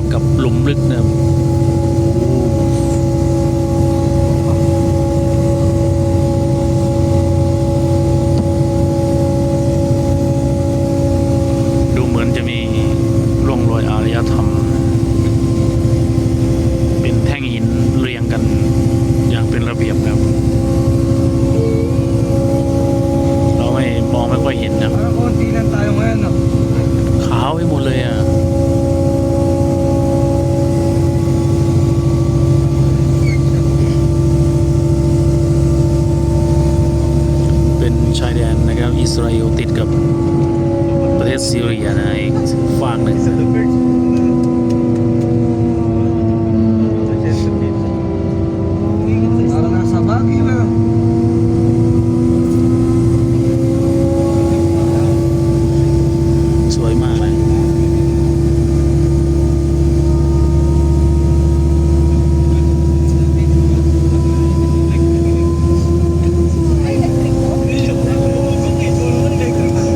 ลับกับหลุมลึกนะครับดูเหมือนจะมีร่องรอยอารยธรรม เป็นแท่งหินเรียงกันอย่างเป็นระเบียบครับ เราไม่มองไม่ค่อยเห็นนะ Parang konti lang tayo ngayon, no? ขาวไปหมดเลยอะ เป็นชายแดนนะครับ อิสราเอลติดกับประเทศซีเรียนะอีกฝั่งหนึ่ง Parang nasa Baguio na. สวยมากเลย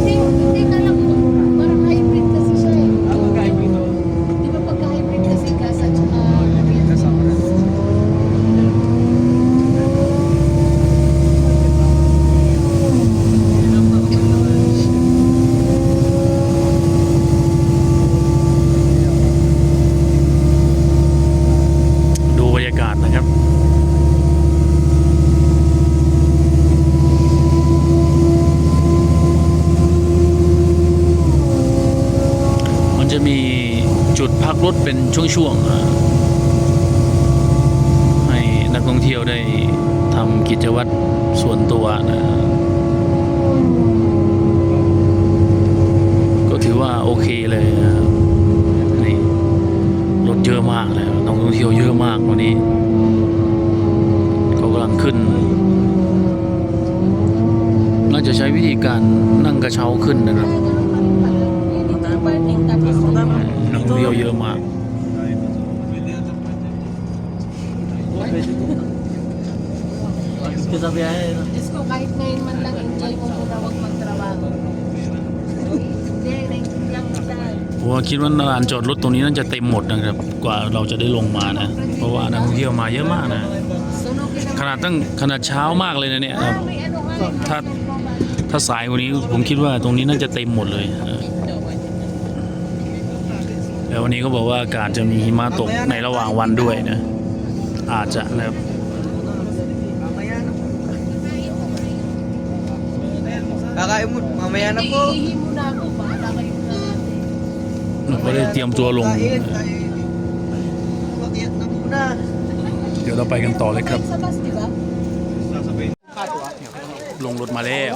Hindi, hindi ka lang. Parang hybrid kasi siya eh. Di ba pagka hybrid kasi gas at saka ดูบรรยากาศนะครับ มีจุดพักรถเป็นช่วงๆให้นักท่องเที่ยวได้ทำกิจวัตรส่วนตัวนะก็ถือว่าโอเคเลยนะครับนี่รถเยอะมากเลยนักท่องเที่ยวเยอะมากวันนี้เขากำลังขึ้นน่าจะใช้วิธีการนั่งกระเช้าขึ้นนะครับ นักท่องเที่ยวเยอะมาก Diyos ko, kahit ngayon man lang enjoy mo muna huwag magtrabaho. Hindi, naintindihan kita. ผมว่าคิดว่าลานจอดรถตรงนี้น่าจะเต็มหมดนะครับ กว่าเราจะได้ลงมานะ เพราะว่านักท่องเที่ยวมาเยอะมากนะ Sunogin ang ขนาดตั้งขนาดเช้ามากเลยนะเนี่ยครับ may ano nga eh. ถ้าถ้าสายกว่านี้ผมคิดว่าตรงนี้น่าจะเต็มหมดเลยเออ แล้ววันนี้เขาบอกว่าอากาศจะมีหิมะตกในระหว่างวันด้วยนะ อาจจะนะครับ Mamaya na. Kakain mo, mamaya na po. Iihi muna ako, baka nakayong na natin. เราก็ได้เตรียมตัวลง Kain, kain. Mag-iat na muna. เดี๋ยวเราไปกันต่อเลยครับ Sa bus, di ba? ลงรถมาแล้ว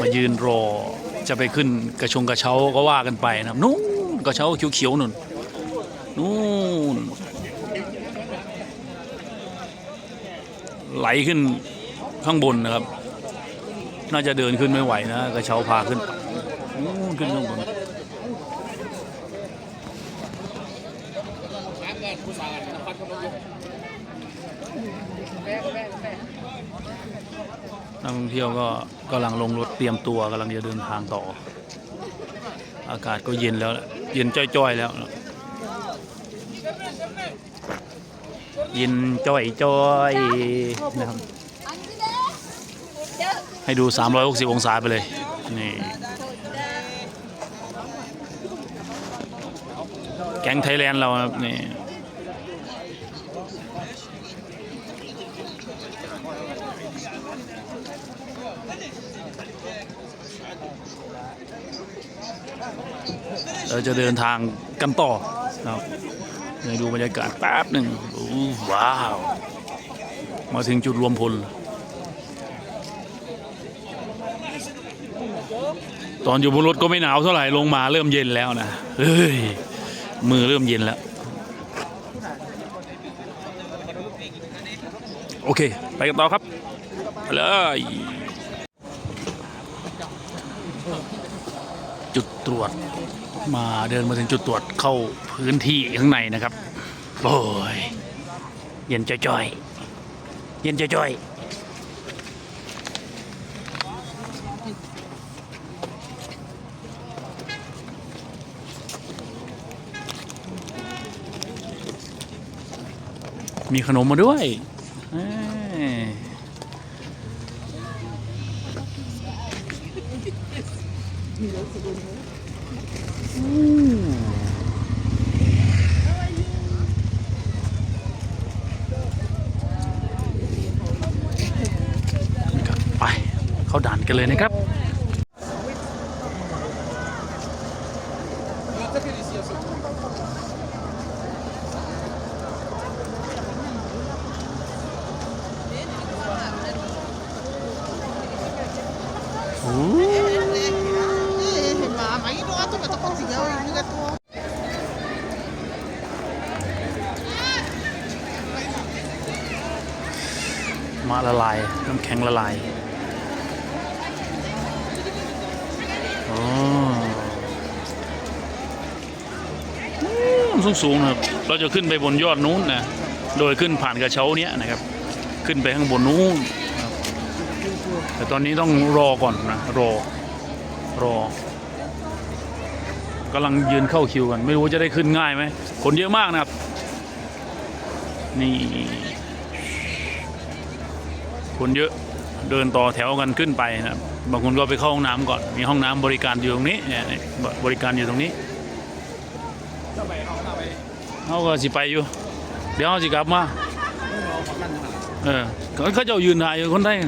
มายืนรอ จะไปขึ้นกระชงกระเช้าก็ว่ากันไปนะครับนู่นกระเช้าเขียวๆนู่นนู่นไหลขึ้นข้างบนนะครับ น่าจะเดินขึ้นไม่ไหวนะกระเช้าพาขึ้นนู่นขึ้นข้างบนนักท่องเที่ยวก็กำลังลงรถ เตรียมตัวกำลังจะเดินทางต่อ อากาศก็เย็นแล้ว เย็นจ้อยๆแล้ว เย็นจ้อยๆนะครับให้ดู 360 องศาไปเลย นี่ แก๊งไทยแลนด์เราครับนี่ เราจะเดินทางกันต่อครับให้ดูบรรยากาศแป๊บหนึ่งโอ้ว้าว มาถึงจุดรวมพล ตอนอยู่บนรถก็ไม่หนาวเท่าไหร่ลงมาเริ่มเย็นแล้วนะเฮ้ย มือเริ่มเย็นแล้ว โอเค ไปกันต่อครับไปเลยจุดตรวจ มาเดินมาถึงจุดตรวจเข้าพื้นที่ข้างในนะครับ โอ้ย เย็นจ่อยเย็นจ่อยมีขนมมาด้วย มีรสุด กันเลยนะครับมาละลายน้ำแข็งละลายอ๋อ สูงสูงๆนะครับ เราจะขึ้นไปบนยอดนู้นนะ โดยขึ้นผ่านกระเช้าเนี้ยนะครับ ขึ้นไปข้างบนนู้น แต่ตอนนี้ต้องรอก่อนนะ รอ รอกำลังยืนเข้าคิวกัน ไม่รู้จะได้ขึ้นง่ายไหม คนเยอะมากนะครับ นี่ คนเยอะ เดินต่อแถวกันขึ้นไปนะครับ บางคนก็ไปเข้าห้องน้ำก่อน มีห้องน้ำบริการอยู่ตรงนี้เนี่ยเนี่ยบริการอยู่ตรงนี้เขาก็สิไปอยู่ เดี๋ยวเขาสิกลับมาเออเขาเขาเจะยืนถ่ายอยู่คนไทยนี่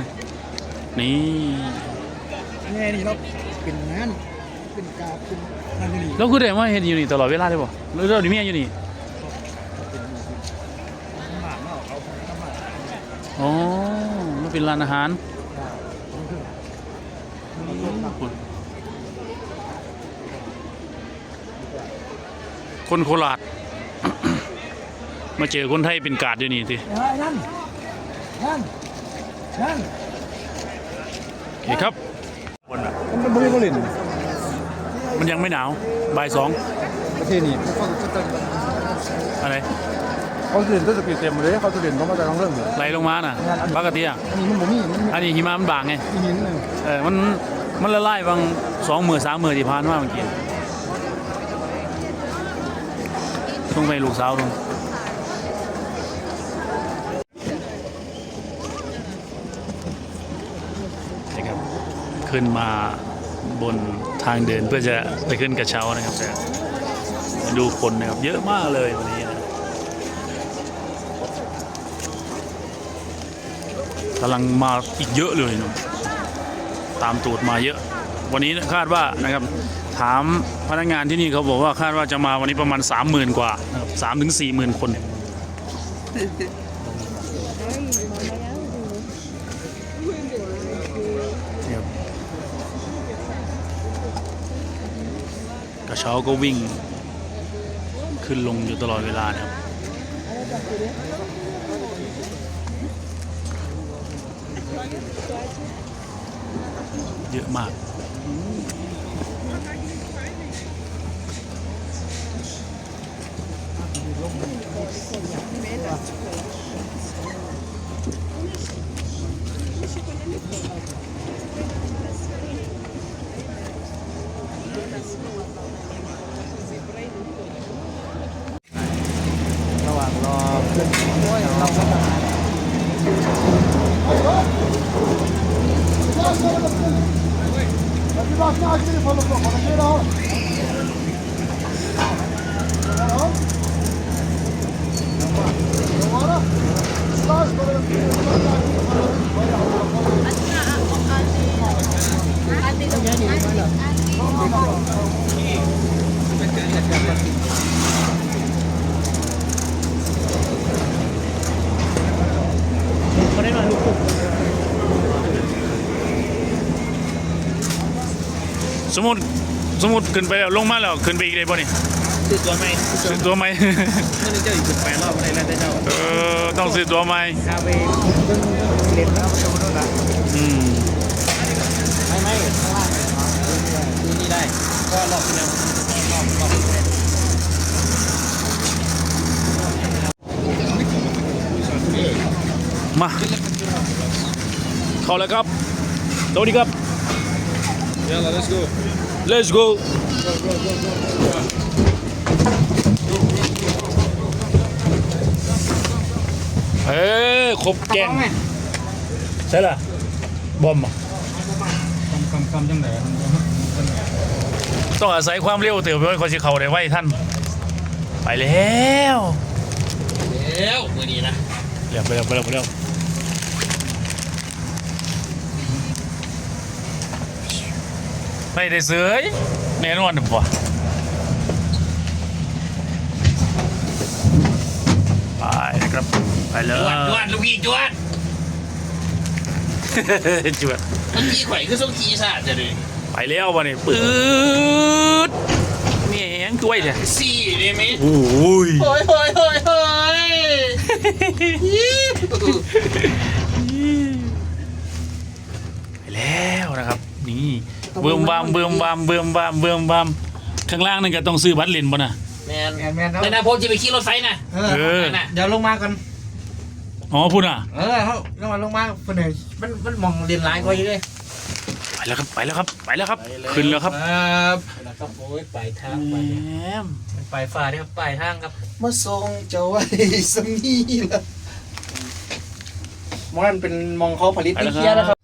นี่นี่เราเป็นงานเป็นกาเป็นงานนี่แล้วคือได้มาเห็นอยู่นี่ตลอดเวลาเลยป่ะหรือเราดิเมียอยู่นี่หมาเนาะเขาทำมาอ๋อมันเป็นร้านอาหาร คนโคราช มาเจอคนไทยเป็นกาดอยู่นี่สินั่นนั่นนั่นโอเคครับมันเป็นบริบริณมันยังไม่หนาวบ่ายสองประเทศนี้เขาจะอะไรเขาเรียนตั้งแต่ปีเต็มเลยเขาจะเรียนเขามาจากท้องเรื่องเลยไหลลงมาน่ะปกติอะอันนี้มันบ่มีมันอันนี้หิมะมันบางไงมีหินเลยเออมันมันละลายบางสองมือสามมือที่ผ่านมาเมื่อกี้ ต้องไปลูกสาวลงนะครับขึ้นมาบนทางเดินเพื่อจะไปขึ้นกระเช้านะครับแต่ดูคนนะครับเยอะมากเลยวันนี้นะกำลังมาอีกเยอะเลยนะตามตูดมาเยอะ วันนี้คาดว่านะครับ ถามพนักงานที่นี่เขาบอกว่าคาดว่าจะมาวันนี้ประมาณ 3 0,000 กว่านะครับสามถึงสี่หมื่นคนเนี่ยกระเช้าก็วิ่ง ขึ้นลงอยู่ตลอดเวลานะครับ เยอะมาก ระหว่างรอขึ้นด้วยเราก็ Platine acele yapalım. Şöyle al. Al. Numara. Slash. สมมติสมมติขึ้นไปแล้วลงมาแล้วขึ้นไปอีกได้ป่ะนี่ซื้อตัวไหมซื้อตัวไหมไม่ได้เจ้าอยู่แปดรอบอะไรแล้วได้เจ้าเออต้องซื้อตัวไหมคาเฟ่เล่นแล้วจะมาโดนละอืมไม่ไม่ข้างล่างดูนี่ได้ก็รอบที่แล้วรอบรอบมาเข้าแล้วครับสวัสดีครับ Yalla let's go let's go เเออครบแกงใช่ล่ะบอมอะกำกำกำจังไหนต้องอาศัยความเร็วเติบโตคอยสิเขาได้ไว้ท่าน ไปแล้ว แล้วมือนี้นะเร็วไปเร็วไปเร็วไปเร็ว ไม่ได้เสยแน่นอนป่ะไปนะครับ ไปเลจยวดจวดลูกพี่จวดจวด เมื่อกี้ข่อยคือส่งขี่ซะจะเลยไปแล้ววันนี้ปื๊ดแม่งช่วยเถอะสี่ได้ไหมโอ้ย โอ้ยโอ้ยโอ้ยโอ้ยไปแล้วนะครับ นี่ เบิ่มบามเบิ่มบามเบิ่มบามเบิ่มบามข้างล่างนั่นก็ต้องซื้อบัตรเล่นบ่น่ะแมนแมนแมนครับแต่นะผมจะไปขี่รถไฟนะเอเอออน่ะเดี๋ยวลงมากันอ๋อพูดอะ เออเขาลงมาลงมาคนหนึ่งมันมันมองเรียนไลน์ก็อยู่เลยไปแล้วครับไปแล้วครับไปแล้วครับขึ้นแล้วครับครับแล้วก็โอ้ยไปทางแหไปมไปฝ่าเนี่ยครับไปทางครับมาส่งเจ้าไว้สมีละมองนั่นเป็นมองเขาผลิตไปติ๊แล้วกเกียร์คแล้รัวบครับ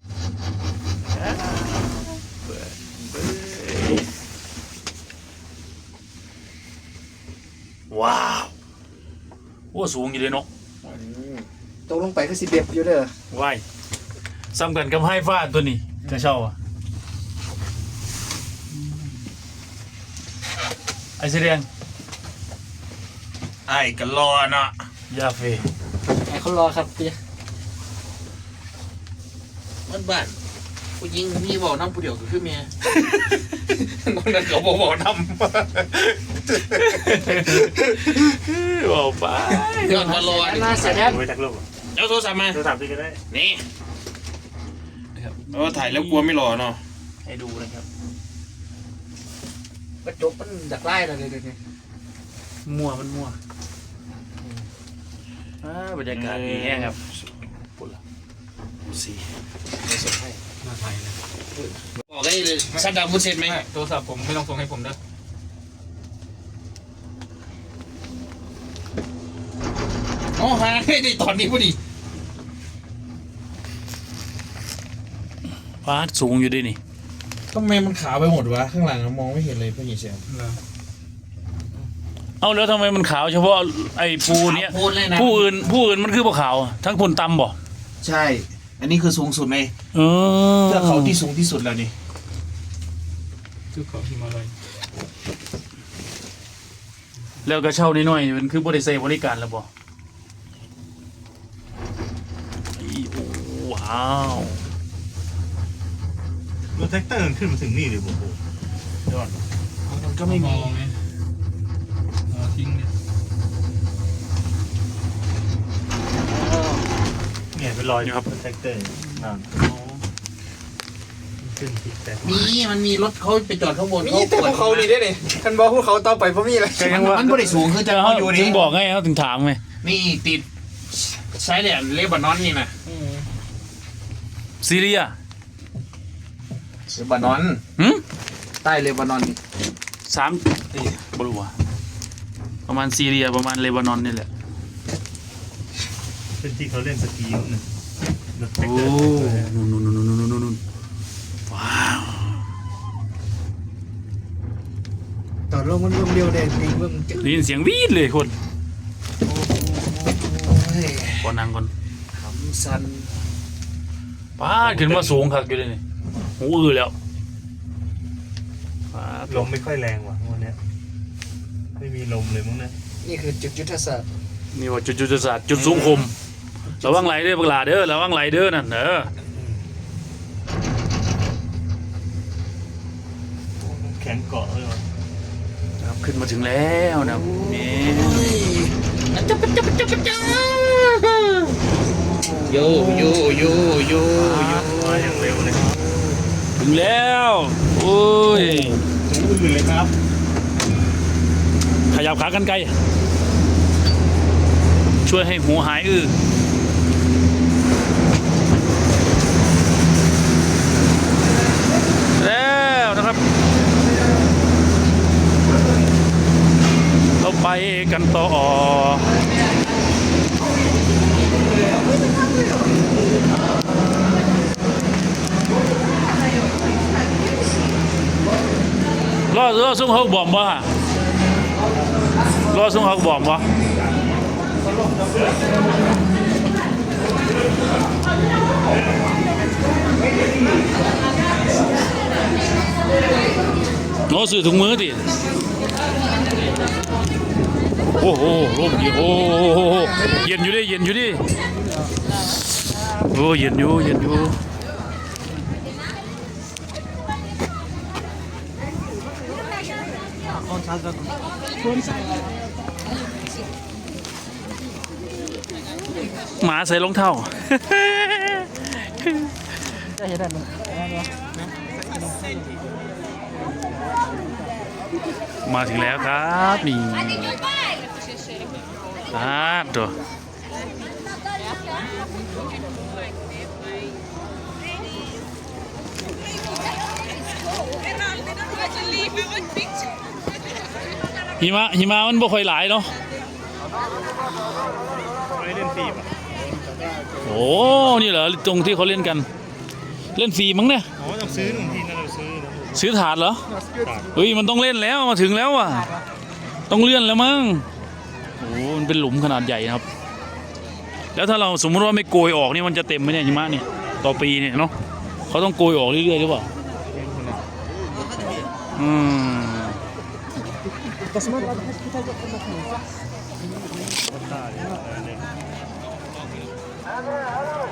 ว้าว โอ้สูงอยู่เลยเนาะตกลงไปก็สิเบ็บอยู่เด้อว้ายซ้ำกันกับให้ฟ้าตัวนี้กระเช่าอะไอ้เสียแดงไอ้กันรอเนาะยาเฟไอ้เขารอครับพี่มันบ้านผู้หญิงมีบอกน้ำผู้เดียวก็คือเมียคนนั้นเขาบอกบอกน้ำ บอกไปย้อนมารอน่าเสียแทนไปจากโลกเอาโทรศัพท์มาโทรศัพท์ที่ก็ได้ นี่เออถ่ายแล้วกลัวไม่รอเนาะ ให้ดูนะครับกระจกมันดักไล่เราเลยเดี๋ยวนี้มั่วมันมั่วอ่าบรรยากาศดีแห้งครับปุ่นละสีบอกได้เลยชัดดาวมุดเสร็จไหมโทรศัพท์ผมไม่ต้องส่งให้ผมเด้อ อ๋อหาให้ได้ตอนนี้พอดีฟ้าสูงอยู่ด้วยนี่ทำไมมันขาวไปหมดวะ ข้างหลังมองไม่เห็นเลยพี่หญิงเสียงเอาแล้วทำไมมันขาวเฉพาะไอ้ปูเนี้ย พูดเลยนะผู้อื่นผู้อื่นมันคือบ่ขาว ทั้งคนตำบ่ใช่ อันนี้คือสูงสุดในเออเทือกเขาที่สูงที่สุดแล้วนี่คือเขาที่มาเลยแล้วก็เช่าน้อยๆมันคือบริษัทบริการแล้วบ่อีโอ้ ว้าวรถแท็กเตอร์มันขึ้นมาถึงนี่เลยโอ้โหยอดมันก็ไม่มีไงทิ้งเนี่ยเนี่ยเป็นรอยครับแท็กเตอร์นั่นขึ้นผิดแต่มีมันมีรถเขาไปจอดข้างบนมีแต่พวกเขานี่ได้เลยคันบอกพวกเขาต่อไปเพราะมีอะไรก็ยังว่ามันไม่ได้สูงคือจะเขาเขาอยู่ถึนี่งบอกไงเขาถึงถามไงนี่ติดใช้แดนเลบานอนนี่นะ ซีเรียเลบานอน หืมใต้เลบานอนนี่สามเอ้ยบรู้ว่าประมาณซีเรียประมาณเลบานอนนี่แหละเป็นที่เขาเล่นสกีอยู่นะรถแท็กโอ้เตอร์นู่นนู่นนู่นนู่นนู่นนู่นว้าวตอนลงมันเบิ่งเดียวเด่นจริงเบิ่งจึ๊กได้ยินเสียงวีดเลยคนโอ้ยก่อนนั่งก่อนขำสัน ป้าดขึ้นมาสูงคักอยู่เลยนี่หูอื้อแล้วป้าดลมไม่ค่อยแรงว่ะวันเนี้ยไม่มีลมเลยมั้งนะนี่คือจุดยุทธศาสตร์นี่ว่าจุดจุดศาสตร์จุดสูงคมระวังไหลเด้อพวกหลาเด้อระวังไหลเด้อนั่นเด้อแข็งเกาะเลยว่ะครับขึ้นมาถึงแล้วนะนี่จับจับจับจับ โยโยโยโยโยมาอย่างเร็วเลยถึงแล้วโอ้ยถึงอื่นเลยครับ ขยับขากันไกลช่วยให้หูหายอื้อแล้วนะครับเราไปกันต่อ รอรอซุ่มเขาบอมบ่ฮะรอซุ่มเขาบอมบ่โน้สื่อถุงมื อดิโอ้โหมเย็นโอ้โหเย็นอยู่ดิเย็นอยู่ดิโอ้เย็นอยู่เย็นอยู่หมาใส่รองเท้ามาถึงแล้วครับนี่ครับตัว หิมะหิมะมันบ่ค่อยหลายเนาะไม่เล่นฟีบอะโอ้นี่เหรอตรงที่เขาเล่นกัน เล่นฟรีมั้งเนี่ยอ๋อต้องซื้อหนึ่งทีนั่นเราซื้อนะซื้อถาดเหรอครับเฮ้ยมันต้องเล่นแล้วมาถึงแล้วอะ ต้องเลื่อนแล้วมั้งโอ้มันเป็นหลุมขนาดใหญ่นะครับ แล้วถ้าเราสมมติว่าไม่โกยออกนี่มันจะเต็มไหมเนี่ยหิมะเนี่ยต่อปีเนี่ยเนาะเขาต้องโกยออกเรื่อยๆหรือเปล่าอืม ตาเนี่ยอะไรเนี่ย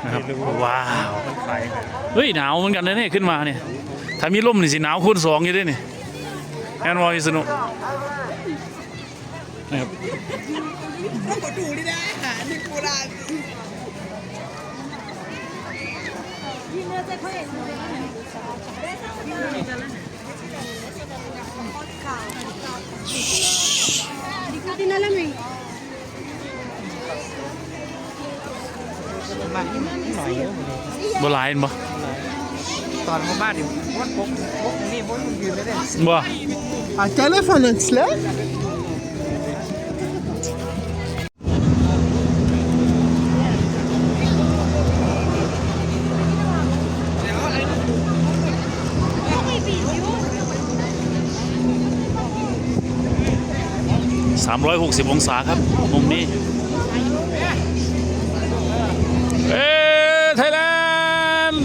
นะครับว้าวเฮ้ยหนาวเหมือนกันนะเนี่ยขึ้นมาเนี่ยถ้ามีร่มนี่สิหนาวคูณสองอยู่ด้วยนี่แอนวอลสนุกนะครับ Hindi na alam eh. บหลายเห็น บ่ตอนมาบ้านดิวัดปกปกนี่ปกมันยืนไม่ได้บ่ A telefonon sila? 360 องศาครับ มุมนี้ เอ้ไทยแลนด์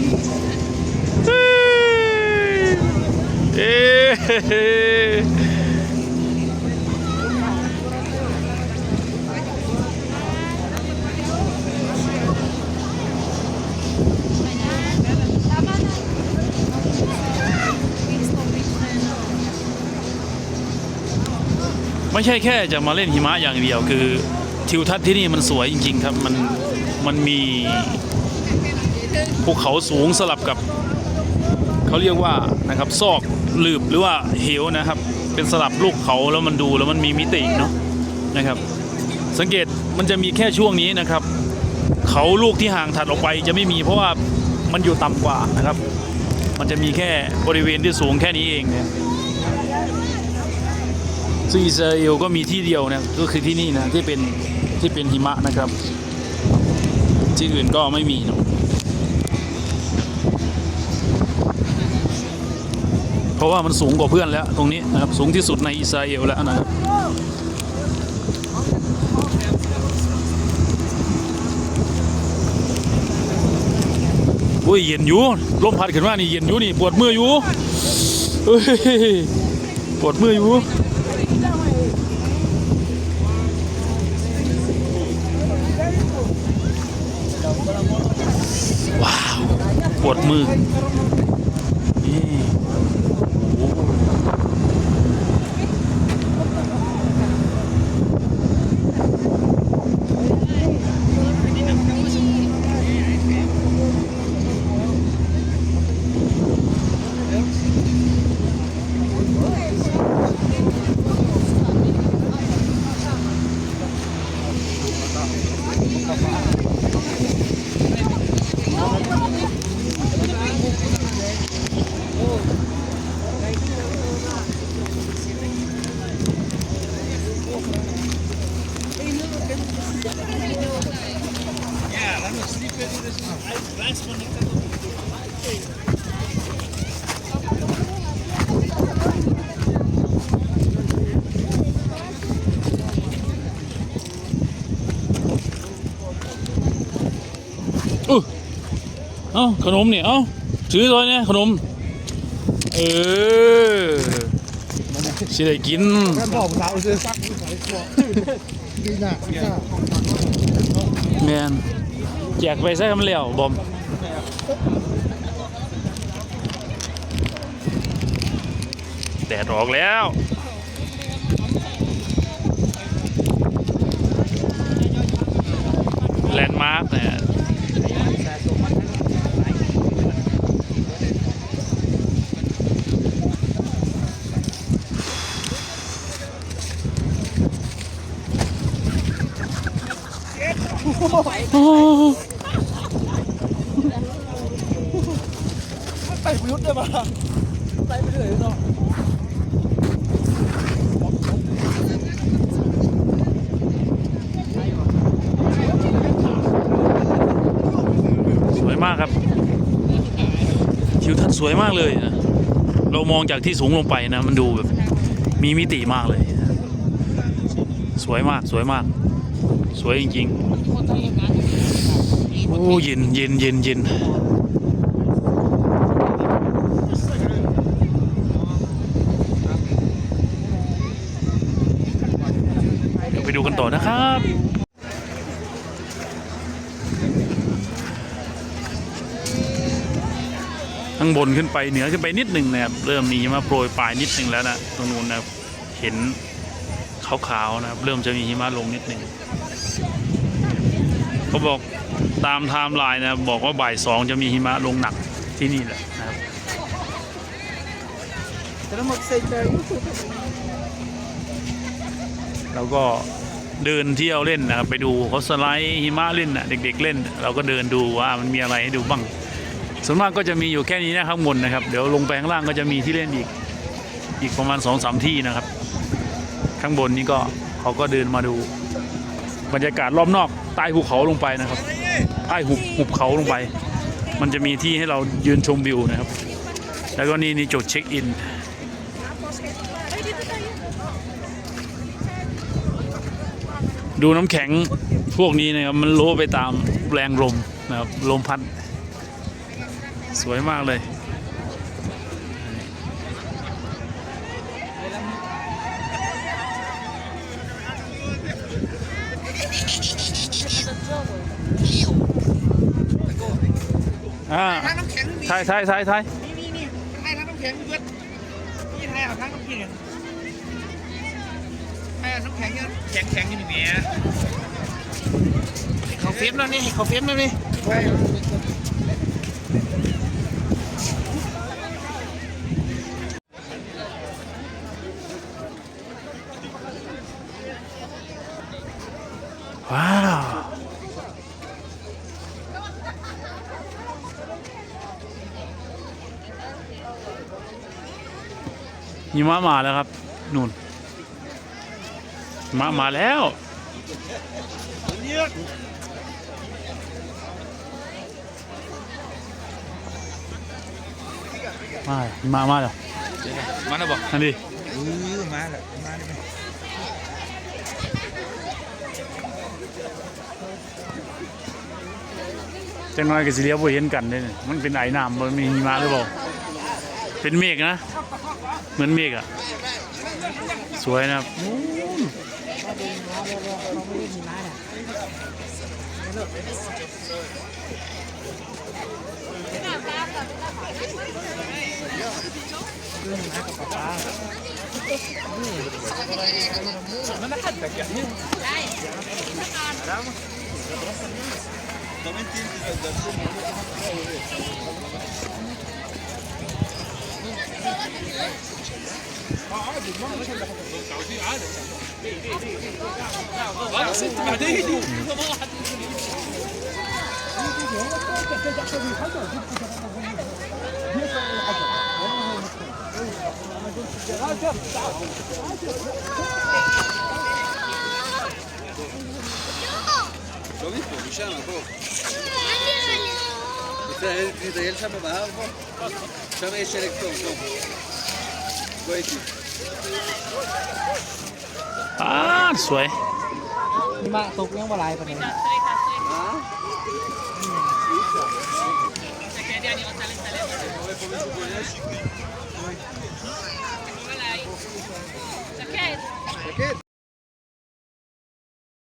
เอ้ ไม่ใช่แค่จะมาเล่นหิมะอย่างเดียว คือทิวทัศน์ที่นี่มันสวยจริง ๆ ครับมันมันมีภูเขาสูงสลับกับเขาเรียกว่านะครับซอกหลืบหรือว่าเหวนะครับ เป็นสลับลูกเขาแล้วมันดูแล้วมันมีมิติเนาะนะครับ สังเกตมันจะมีแค่ช่วงนี้นะครับ เขาลูกที่ห่างถัดออกไปจะไม่มีเพราะว่ามันอยู่ต่ำกว่านะครับ มันจะมีแค่บริเวณที่สูงแค่นี้เองเนี่ย ซึ่งอิสราเอลก็มีที่เดียวนะก็คือที่นี่นะที่เป็นที่เป็นหิมะนะครับ ที่อื่นก็ไม่มีเนะเพราะว่ามันสูงกว่าเพื่อนแล้วตรงนี้นะครับสูงที่สุดในอิสราเอลแล้วนะครับอุ้ยเย็นอยู่ลมพัดขึ้นมานี่เย็นอยู่นี่ปวดมืออยู่ปวดมืออยู่ วดมือ ขนมเนี่ยเอ้าถือตัวเนี่ยขนม เออสิได้กิน Kan bawa tahu saya sak ni saya kuat. Dia nak. nak. แมนแจกไปใส่คำเลี้ยวบอมแดดออกแล้วแลนด์มาร์กเนี่ย โอ้ Tay buyut dia bah. Tay buyut dia tu. สวยมากครับทิวทัศน์สวยมากเลยนะเรามองจากที่สูงลงไปนะ มันดูแบบมีมิติมากเลย สวยมากสวยมาก สวยจริงๆโอ้เย็นเย็นเย็นเย็นเดี๋ยวไปดูกันต่อนะครับข้างบนขึ้นไปเหนือขึ้นไปนิดหนึ่งนะครับ เริ่มมีหิมาโปรยปลายนิดหนึ่งแล้วนะตรงนู้นนะเห็นขาวๆนะครับ เริ่มจะมีหิมะลงนิดหนึ่งาบอกตามไทม์ไลน์นะบอกว่าบ่ายสองจะมีหิมะลงหนักที่นี่แหละนะครับ Kalau mau saya cari. เราก็เดินเที่ยวเล่นนะครับไปดูเขาสไลด์หิมะเล่นนะเด็ก ๆ เล่น เราก็เดินดูว่ามันมีอะไรให้ดูบ้างส่วนมากก็จะมีอยู่แค่นี้นะข้างบนนะครับ เดี๋ยวลงไปข้างล่างก็จะมีที่เล่นอีกอีกประมาณสองสามที่นะครับ ข้างบนนี้ก็เขาก็เดินมาดูบรรยากาศรอบนอก ใต้ภูเขาลงไปนะครับใต้หุบหุบเขาลงไป มันจะมีที่ให้เรายืนชมวิวนะครับ แล้วก็นี่นี่จุดเช็คอินดูน้ำแข็งพวกนี้นะครับมันโลไปตามแรงลมนะครับลมพัด สวยมากเลย อ่าใช่ใช่ใช่ใช่นี่นี่นี่ไทยทั้งน้ำแข็งเพื่อนนี่ไทยเอาทั้งน้ำแข็งไทยเอาน้ำแข็งเนี่ยแข็งแข็งอยู่นี่เมียเขาเฟซแล้วนี่เขาเฟซแล้วนี่ หิมะมาแล้วครับนู่นหิมะมาแล้วมาหิมะมาแล้วมาแล้วบอกนั่นดิเออมาแล้วมาแล้วจังน้อยก็สิเลียวบ่เห็นกันเด้นี่มันเป็นไอ้น้ำมันมีหิมะหรือเปล่าเป็นเมฆนะ เหมือนเมฆอะสวยนะครับ عادي ما مش متعودين عادي ليه ليه ليه أنا ست بعدين Lo mismo, Villana, bro. Esta es el que te el chamo para abajo. Ya me eché el electrón, ¿no? ป้าสวยมาตกยังบ่หลายปานใด